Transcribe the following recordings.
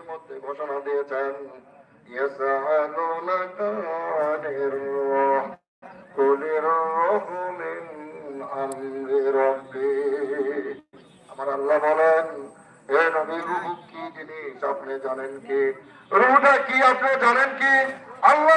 হাদিসের মধ্যে ঘোষণা দিয়েছেন আমরি আল্লাহ বলেন, হে নবী কি জিনিস আপনি জানেন কি? রুটা কি আপনি জানেন কি? আল্লাহ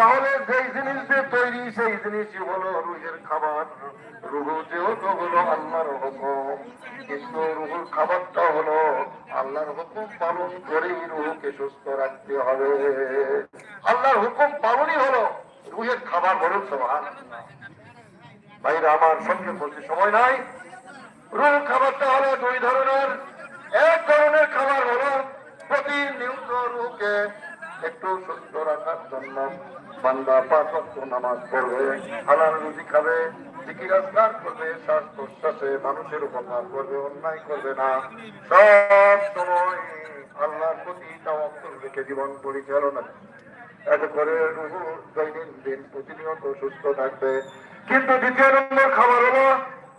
তাহলে যেই জিনিস দিয়ে তৈরি, সেই জিনিসই হলো রুহের খাবার। রুহ যেহেতু হলো আল্লাহর হুকুম। কিন্তু রুহুর খাবারটা হলো আল্লাহর হুকুম পালন করেই রুহকে সুস্থ রাখতে হবে। আল্লাহর হুকুম পালনই হলো রুহের খাবার, বলুন সবার ভাইরা, আমার সঙ্গে বলতে সময় নাই। রুহ খাবারটা হলো দুই ধরনের। এক ধরনের খাবার হলো প্রতিনিয়ত রুহকে একটু সুস্থ রাখার জন্য বান্দা পাঁচ নামাজ পড়বে, হালাল রুজি খাবে করবে শ্বাস প্রশ্বাসে মানুষের উপকার করবে, অন্যায় করবে না। সব সময় আল্লাহর প্রতি তাওয়াক্কুল রেখে জীবন পরিচালনা এত করে দৈনন্দিন প্রতিনিয়ত সুস্থ থাকবে। কিন্তু দ্বিতীয় নম্বর খাবার হলো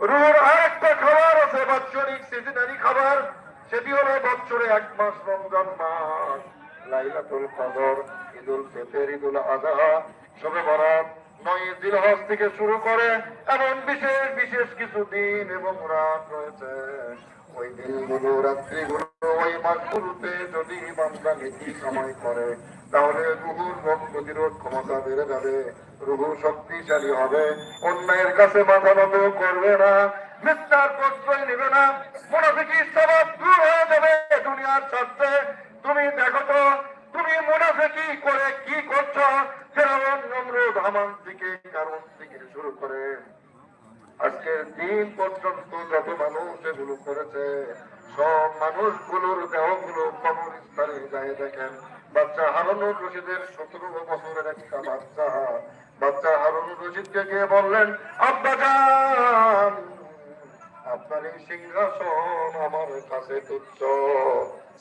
রুহুর আরেকটা খাবার আছে বাৎসরিক সিজনারি খাবার, সেটি হলো বছরে এক মাস রমজান মাস। লাইলাতুল কদর, ঈদুল ফিতর, ঈদুল আযহা শবে বরাত নয় জিলহজ থেকে শুরু করে এমন বিশেষ বিশেষ কিছু দিন এবং রাত রয়েছে। ওই দিনগুলো রাত্রিগুলো ওই মাসগুলোতে যদি বান্দা নীতি সময় করে, তাহলে রুহুর রোগ প্রতিরোধ ক্ষমতা বেড়ে যাবে রুহু শক্তিশালী হবে। অন্যায়ের কাছে মাথা নত করবে না, মিথ্যার প্রশ্রয় নেবে না মোনাফিকি স্বভাব দূর হয়ে যাবে দুনিয়ার স্বার্থে তুমি দেখো তো তুমি মোনাফিকি করে কি করছ ফেরাউন নমরুদ হামান থেকে কারণ থেকে শুরু করে আজকের দিন পর্যন্ত যত মানুষ এগুলো করেছে? সব মানুষগুলোর দেহগুলো কবরস্থানে যায় দেখেন। বাচ্চা হারুনুর রশিদের সতেরো বছরের একটা বাচ্চা বাচ্চা হারুনুর রশিদকে গিয়ে বললেন, আব্বা যান আপনার এই সিংহাসন আমার কাছে তুচ্ছ।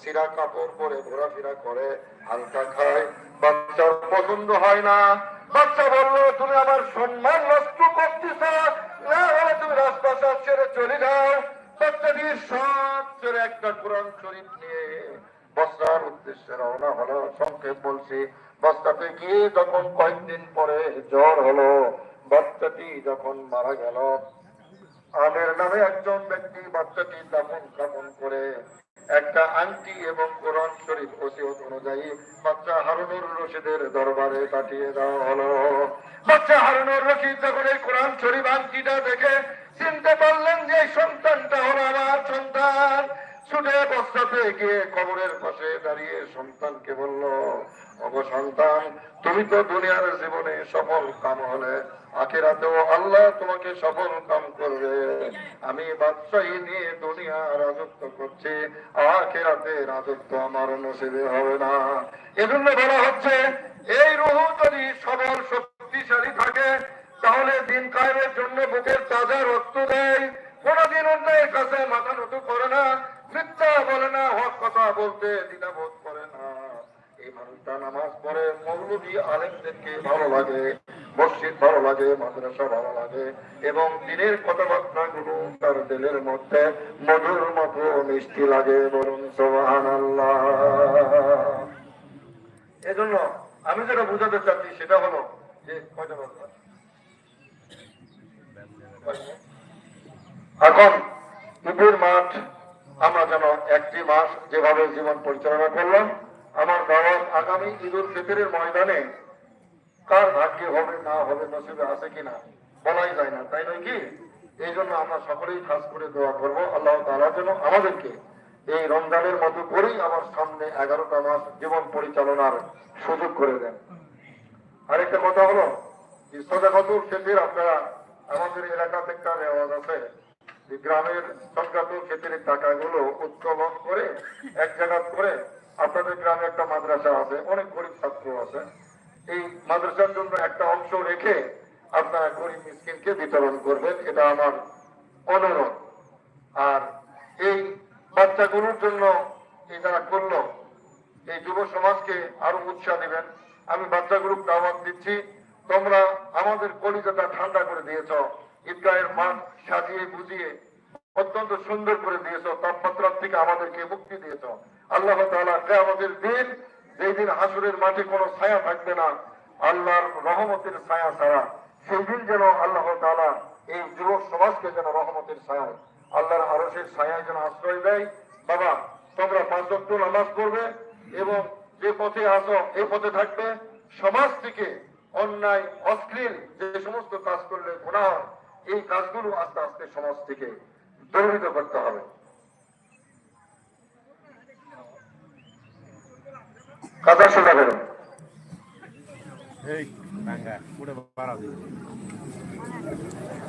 সিরা কাপড় পরে ঘোরাফেরা করে, হালকা খায়। বাচ্চার পছন্দ হয় না। বাচ্চা বলল, তুমি আমার সম্মান নষ্ট করতেছ। না হলে ছেড়ে চলে যাও। বাচ্চাটি সব ছেড়ে একটা কোরআন শরীফ নিয়ে বস্তার উদ্দেশ্যে রওনা হলো। সংক্ষেপ বলছি, বস্তাতে গিয়ে যখন কয়েকদিন পরে জ্বর হলো বাচ্চাটি যখন মারা গেল আমের নামে একজন ব্যক্তি বাচ্চাটি দাফন কাপন করে একটা আংটি এবং কোরআন শরীফ ওসিয়ত অনুযায়ী বাচ্চা হারুনুর রশিদের দরবারে পাঠিয়ে দেওয়া হলো। বাচ্চা হারুনুর রশিদ যখন এই কোরআন শরীফ আংটিটা দেখে চিনতে পারলেন যে সন্তানটা হলো আমার সন্তান। ছুটে বস্তাতে গিয়ে কবরের পাশে দাঁড়িয়ে সন্তানকে বলল সন্তান, তুমি তো দুনিয়ার জীবনে সফল কাম হলে, আখেরাতেও আল্লাহ তোমাকে সফল কাম করবে। আমি বাদশাহী নিয়ে দুনিয়া রাজত্ব করছি, আখেরাতে রাজত্ব আমার নসিবে হবে না। এজন্য বলা হচ্ছে এই রুহ যদি সবল শক্তিশালী থাকে তাহলে দিন কায়েমের জন্য বুকের তাজা রক্ত দেয় কোনদিন অন্যের কাছে মাথা নত করে না মিথ্যা বলে না হক দ্বিধাবোধ করে না। এই মানুষটা নামাজ পড়ে, মৌলবী আলেমদেরকে ভালো লাগে, মসজিদ ভালো লাগে, মাদ্রাসা ভালো লাগে, এবং দিনের কথাবার্তা তার দিলের মধ্যে মধুর মতো মিষ্টি লাগে বলুন সোহান এজন্য আমি যেটা বুঝাতে চাচ্ছি সেটা হলো যে এখন ঈদের মাঠ, আমরা যেন একটি মাস যেভাবে জীবন পরিচালনা করলাম, আমার দাওয়াত আগামী ঈদ উল ফিতরের ময়দানে কার ভাগ্যে হবে, না হবে, নসিবে আছে কিনা বলাই যায় না, তাই নয় কি? এই জন্য আমরা সকলেই খাস করে দোয়া করব, আল্লাহ তাআলা যেন আমাদেরকে এই রমজানের মতো করেই আমার সামনে এগারোটা মাস জীবন পরিচালনার সুযোগ করে দেন। আরেকটা কথা হলো যে সদাকতুল ফিতর আপনারা আমাদের এলাকাতে একটা রেওয়াজ আছে। গ্রামের সংক্রান্ত ক্ষেত্রে টাকাগুলো উত্তোলন করে এক জায়গা করে আপনাদের গ্রামে একটা মাদ্রাসা আছে, অনেক গরিব ছাত্র আছে। এই মাদ্রাসার জন্য একটা অংশ রেখে আপনারা গরিব মিসকিনকে বিতরণ করবেন, এটা আমার অনুরোধ। আর এই বাচ্চাগুলোর জন্য এই যারা করল, এই যুব সমাজকে আরও উৎসাহ দিবেন। আমি বাচ্চাগুলোকে দাওয়াত দিচ্ছি, তোমরা আমাদের কলিজাটা ঠান্ডা করে দিয়েছ। ঈদগাহের মাঠ সাজিয়ে বুঝিয়ে অত্যন্ত সুন্দর করে দিয়েছ। তাপমাত্রার থেকে আমাদেরকে মুক্তি দিয়েছ। আল্লাহ তাআলা আমাদের দিন যেই দিন হাসুরের মাঠে কোনো ছায়া থাকবে না, আল্লাহর রহমতের ছায়া ছাড়া। সেই দিন যেন আল্লাহ তাআলা এই যুবক সমাজকে যেন রহমতের ছায়া আল্লাহর আরশের ছায়ায় যেন আশ্রয় দেয়। বাবা, তোমরা পাঁচ ওয়াক্ত নামাজ পড়বে এবং যে পথে আসো এই পথে থাকবে। সমাজ থেকে অন্যায়, অশ্লীল যে সমস্ত কাজ করলে গুণা হয় এই কাজগুলো আস্তে আস্তে সমাজ থেকে দূরিত করতে হবে। কথা শোনা বেরো। এই,